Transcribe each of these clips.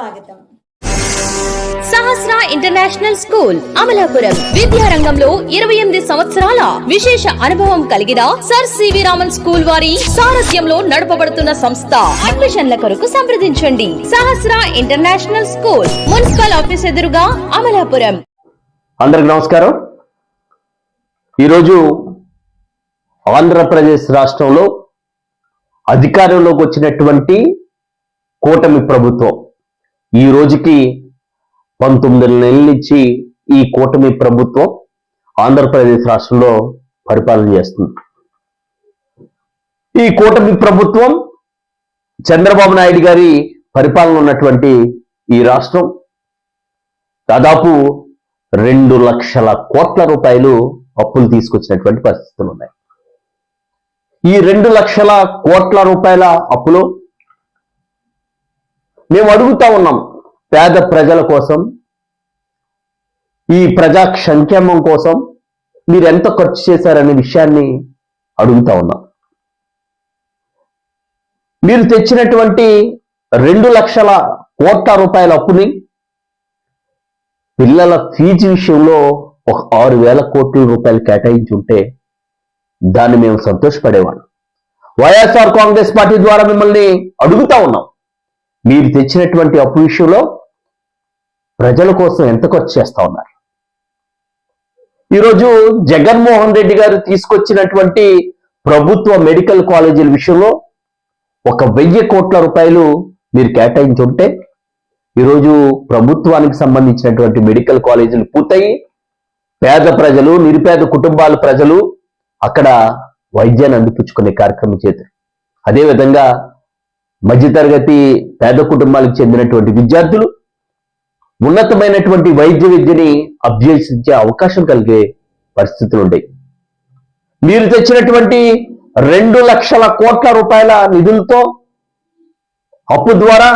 స్వాగతం. Sahasra international school Amalapuram. విద్యారంగంలో ఇరవై ఎనిమిది సంవత్సరాల విశేష అనుభవం కలిగిన సర్ సివి రామన్ స్కూల్ వారి సారథ్యంలో నడపబడుతున్న సంస్థ. అడ్మిషన్ల కొరకు సంప్రదించండి. Sahasra international school municipal office ఎదురుగా అమలాపురం. అందరికి నమస్కారం. ఈరోజు ఆంధ్రప్రదేశ్ రాష్ట్రంలో అధికారంలోకి వచ్చినటువంటి కూటమి ప్రభుత్వం. ఈ రోజుకి పంతొమ్మిది నెలల నుంచి ఈ కూటమి ప్రభుత్వం ఆంధ్రప్రదేశ్ రాష్ట్రంలో పరిపాలన చేస్తుంది. ఈ కూటమి ప్రభుత్వం చంద్రబాబు నాయుడు గారి పరిపాలన ఉన్నటువంటి ఈ రాష్ట్రం దాదాపు రెండు లక్షల కోట్ల రూపాయలు అప్పులు తీసుకొచ్చినటువంటి పరిస్థితులు ఉన్నాయి. ఈ రెండు లక్షల కోట్ల రూపాయల అప్పులు మేము అడుగుతా ఉన్నాం పేద ప్రజల కోసం ఈ ప్రజా సంక్షేమం కోసం మీరు ఎంత ఖర్చు చేశారనే విషయాన్ని అడుగుతా ఉన్నాం. మీరు తెచ్చినటువంటి రెండు లక్షల కోట్ల రూపాయల అప్పుని పిల్లల ఫీజు విషయంలో ఒక ఆరు వేల కోట్ల రూపాయలు కేటాయించి ఉంటే దాన్ని మేము సంతోషపడేవాళ్ళం. వైఎస్ఆర్ కాంగ్రెస్ పార్టీ ద్వారా మిమ్మల్ని అడుగుతా ఉన్నాం. మీరు తెచ్చినటువంటి అప్పు విషయంలో ప్రజల కోసం ఎంత ఖర్చు చేస్తా ఉన్నారు? ఈరోజు జగన్మోహన్ రెడ్డి గారు తీసుకొచ్చినటువంటి ప్రభుత్వ మెడికల్ కాలేజీల విషయంలో ఒక వెయ్యి కోట్ల రూపాయలు మీరు కేటాయించుంటే ఈరోజు ప్రభుత్వానికి సంబంధించినటువంటి మెడికల్ కాలేజీలు పూర్తయి పేద ప్రజలు నిరుపేద కుటుంబాల ప్రజలు అక్కడ వైద్యాన్ని అందిపుచ్చుకునే కార్యక్రమం చేశారు. అదేవిధంగా మధ్యతరగతి పేద కుటుంబాలకు చెందినటువంటి విద్యార్థులు ఉన్నతమైనటువంటి వైద్య విద్యని అభ్యసించే అవకాశం కలిగే పరిస్థితులు ఉంటాయి మీరు తెచ్చినటువంటి రెండు లక్షల కోట్ల రూపాయల నిధులతో అప్పు ద్వారా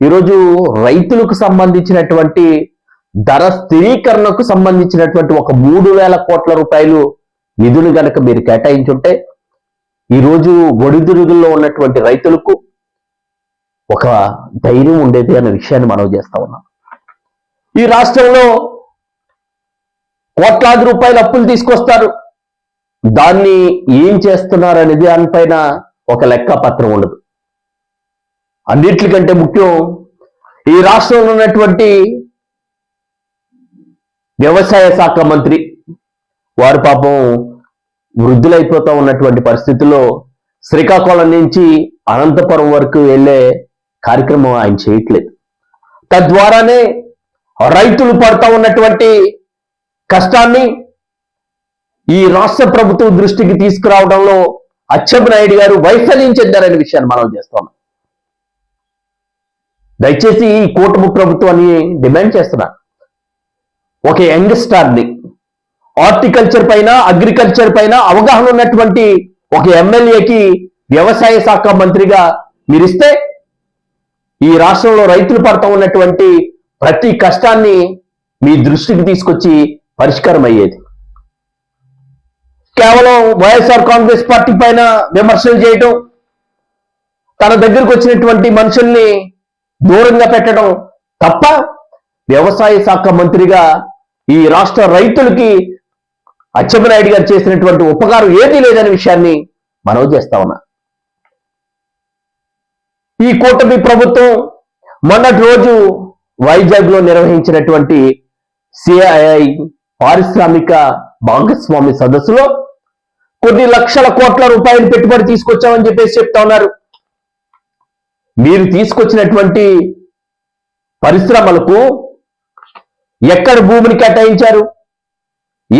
ఈరోజు రైతులకు సంబంధించినటువంటి ధర స్థిరీకరణకు సంబంధించినటువంటి ఒక మూడు వేల కోట్ల రూపాయలు నిధులు గనక మీరు కేటాయించుంటే ఈరోజు ఒడిదుడుగుల్లో ఉన్నటువంటి రైతులకు ఒక ధైర్యం ఉండేది అనే విషయాన్ని మనం చేస్తా ఉన్నాం. ఈ రాష్ట్రంలో కోట్లాది రూపాయల అప్పులు తీసుకొస్తారు. దాన్ని ఏం చేస్తున్నారు అనేది దానిపైన ఒక లెక్క పత్రం ఉండదు. అన్నిటికంటే ముఖ్యం ఈ రాష్ట్రంలో ఉన్నటువంటి వ్యవసాయ శాఖ మంత్రి వారు పాపం వృద్ధులైపోతా ఉన్నటువంటి పరిస్థితుల్లో శ్రీకాకుళం నుంచి అనంతపురం వరకు వెళ్ళే కార్యక్రమం ఆయన చేయట్లేదు. తద్వారానే రైతులు పడతా ఉన్నటువంటి కష్టాన్ని ఈ రాష్ట్ర ప్రభుత్వం దృష్టికి తీసుకురావడంలో అచ్చెన్నాయుడు గారు వైఫల్యం చెందారనే విషయాన్ని మనం చేస్తున్నాం దయచేసి ఈ కూటమి ప్రభుత్వాన్ని డిమాండ్ చేస్తున్నా ఒక యంగ్ స్టార్ని హార్టికల్చర్ పైన అగ్రికల్చర్ పైన అవగాహన ఉన్నటువంటి ఒక ఎమ్మెల్యేకి వ్యవసాయ శాఖ మంత్రిగా మీరిస్తే ఈ రాష్ట్రంలో రైతులు పడతా ఉన్నటువంటి ప్రతి కష్టాన్ని మీ దృష్టికి తీసుకొచ్చి పరిష్కారం అయ్యేది. కేవలం వైఎస్ఆర్ కాంగ్రెస్ పార్టీ పైన విమర్శలు చేయటం తన దగ్గరకు వచ్చినటువంటి మనుషుల్ని దూరంగా పెట్టడం తప్ప వ్యవసాయ శాఖ మంత్రిగా ఈ రాష్ట్ర రైతులకి అచ్చెన్నాయుడు గారు చేసినటువంటి ఉపకారం ఏదీ లేదనే విషయాన్ని మనవి చేస్తా ఉన్నా. ఈ కూటమి ప్రభుత్వం మొన్నటి రోజు వైజాగ్లో నిర్వహించినటువంటి సిఐఐ పారిశ్రామిక భాగస్వామి సదస్సులో కొన్ని లక్షల కోట్ల రూపాయలు పెట్టుబడి తీసుకొచ్చామని చెప్పేసి చెప్తా ఉన్నారు. మీరు తీసుకొచ్చినటువంటి పరిశ్రమలకు ఎక్కడ భూమిని కేటాయించారు?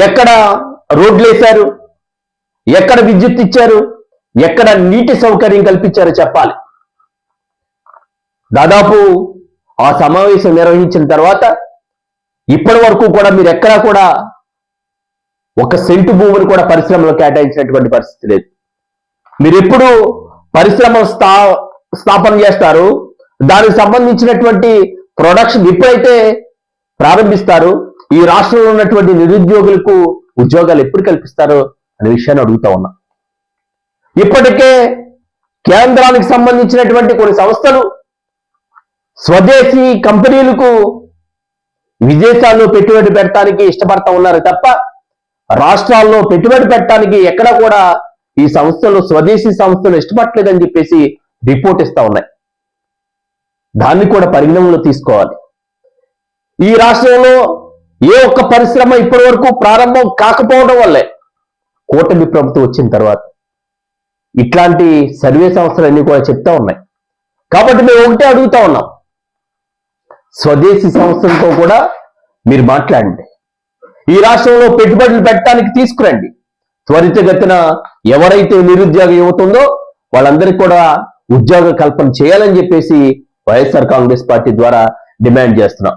ఎక్కడ రోడ్లు వేశారు ఎక్కడ విద్యుత్ ఇచ్చారు? ఎక్కడ నీటి సౌకర్యం కల్పించారో చెప్పాలి. దాదాపు ఆ సమావేశం నిర్వహించిన తర్వాత ఇప్పటి వరకు కూడా మీరు ఎక్కడా కూడా ఒక సెంటు భూమిని కూడా పరిశ్రమలో కేటాయించినటువంటి పరిస్థితి లేదు. మీరు ఎప్పుడు పరిశ్రమ స్థా స్థాపన చేస్తారు? దానికి సంబంధించినటువంటి ప్రొడక్షన్ ఎప్పుడైతే ప్రారంభిస్తారు? ఈ రాష్ట్రంలో ఉన్నటువంటి నిరుద్యోగులకు ఉద్యోగాలు ఎప్పుడు కల్పిస్తారు అనే విషయాన్ని అడుగుతా ఉన్నా. ఇప్పటికే కేంద్రానికి సంబంధించినటువంటి కొన్ని సంస్థలు స్వదేశీ కంపెనీలకు విదేశాల్లో పెట్టుబడి పెట్టడానికి ఇష్టపడతా ఉన్నారు తప్ప రాష్ట్రాల్లో పెట్టుబడి పెట్టడానికి ఎక్కడ కూడా ఈ సంస్థలు స్వదేశీ సంస్థలు ఇష్టపడలేదని చెప్పేసి రిపోర్ట్ ఇస్తా ఉన్నాయి. దాన్ని కూడా పరిగణనలో తీసుకోవాలి. ఈ రాష్ట్రంలో ఏ ఒక్క పరిశ్రమ ఇప్పటి వరకు ప్రారంభం కాకపోవడం వల్లే కూటమి ప్రభుత్వం వచ్చిన తర్వాత ఇట్లాంటి సర్వే సంస్థలన్నీ కూడా చెప్తా ఉన్నాయి. కాబట్టి మేము ఒకటే అడుగుతా ఉన్నాం. స్వదేశీ సంస్థలతో కూడా మీరు మాట్లాడండి. ఈ రాష్ట్రంలో పెట్టుబడులు పెట్టడానికి తీసుకురండి. త్వరితగతిన ఎవరైతే నిరుద్యోగ యువతుందో వాళ్ళందరికీ కూడా ఉద్యోగ కల్పన చేయాలని చెప్పేసి వైఎస్ఆర్ కాంగ్రెస్ పార్టీ ద్వారా డిమాండ్ చేస్తున్నాం.